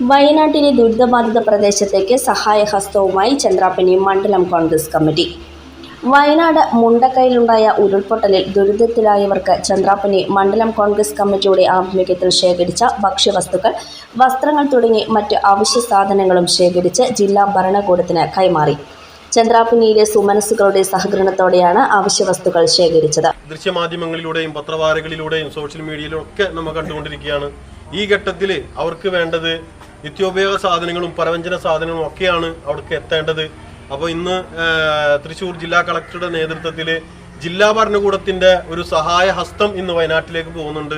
വയനാട്ടിലെ ദുരിതബാധിത പ്രദേശത്തേക്ക് സഹായഹസ്തവുമായി ചന്ദ്രാപ്പനി മണ്ഡലം കോൺഗ്രസ് കമ്മിറ്റി. വയനാട് മുണ്ടക്കയിലുണ്ടായ ഉരുൾപൊട്ടലിൽ ദുരിതത്തിലായവർക്ക് ചന്ദ്രാപ്പനി മണ്ഡലം കോൺഗ്രസ് കമ്മിറ്റിയുടെ ആഭിമുഖ്യത്തിൽ ശേഖരിച്ച ഭക്ഷ്യവസ്തുക്കൾ വസ്ത്രങ്ങൾ തുടങ്ങി മറ്റ് അവശ്യ സാധനങ്ങളും ശേഖരിച്ച് ജില്ലാ ഭരണകൂടത്തിന് കൈമാറി. ചന്ദ്രാപ്പനിയിലെ സുമനസ്സുകളുടെ സഹകരണത്തോടെയാണ് അവശ്യവസ്തുക്കൾ ശേഖരിച്ചത്. ദൃശ്യമാധ്യമങ്ങളിലൂടെയും പത്രവാരകളിലൂടെയും സോഷ്യൽ മീഡിയയിലും ഒക്കെ നമ്മൾ കണ്ടുകൊണ്ടിരിക്കുകയാണ്. ഈ ഘട്ടത്തിൽ അവർക്ക് വേണ്ടത് നിത്യോപയോഗ സാധനങ്ങളും പരവഞ്ചന സാധനങ്ങളും ഒക്കെയാണ് അവിടേക്ക് എത്തേണ്ടത്. അപ്പോൾ ഇന്ന് തൃശ്ശൂർ ജില്ലാ കളക്ടറുടെ നേതൃത്വത്തിൽ ജില്ലാ ഭരണകൂടത്തിന്റെ ഒരു സഹായ ഹസ്തം ഇന്ന് വയനാട്ടിലേക്ക് പോകുന്നുണ്ട്.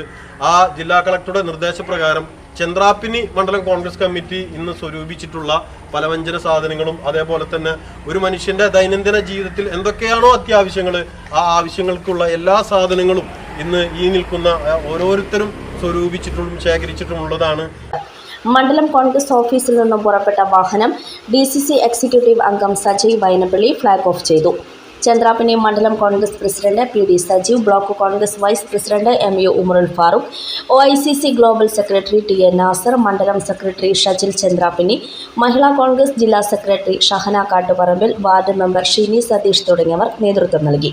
ആ ജില്ലാ കളക്ടറുടെ നിർദ്ദേശപ്രകാരം ചന്ദ്രാപ്പിനി മണ്ഡലം കോൺഗ്രസ് കമ്മിറ്റി ഇന്ന് സ്വരൂപിച്ചിട്ടുള്ള പലവ്യഞ്ജന സാധനങ്ങളും അതേപോലെ തന്നെ ഒരു മനുഷ്യന്റെ ദൈനംദിന ജീവിതത്തിൽ എന്തൊക്കെയാണോ അത്യാവശ്യങ്ങൾ ആ ആവശ്യങ്ങൾക്കുള്ള എല്ലാ സാധനങ്ങളും ഇന്ന് ഈ നിൽക്കുന്ന ഓരോരുത്തരും സ്വരൂപിച്ചിട്ടും ശേഖരിച്ചിട്ടുമുള്ളതാണ്. മണ്ഡലം കോൺഗ്രസ് ഓഫീസിൽ നിന്നും പുറപ്പെട്ട വാഹനം ഡി എക്സിക്യൂട്ടീവ് അംഗം സജയ് വൈനപ്പള്ളി ഫ്ളാഗ് ഓഫ് ചെയ്തു. ചന്ദ്രാപ്പിനെ മണ്ഡലം Congress president P D Sajeev block Congress vice president M U Umarul Farooq O I C C global secretary T A Nasar മണ്ഡലം സെക്രട്ടറി ഷജിൽ ചന്ദ്രാപ്പിനി മഹിളാ കോൺഗ്രസ് ജില്ലാ secretary Shahana Kattuparambil ward member Shini Satheesh തുടങ്ങിയവർ നേതൃത്വം നൽകി.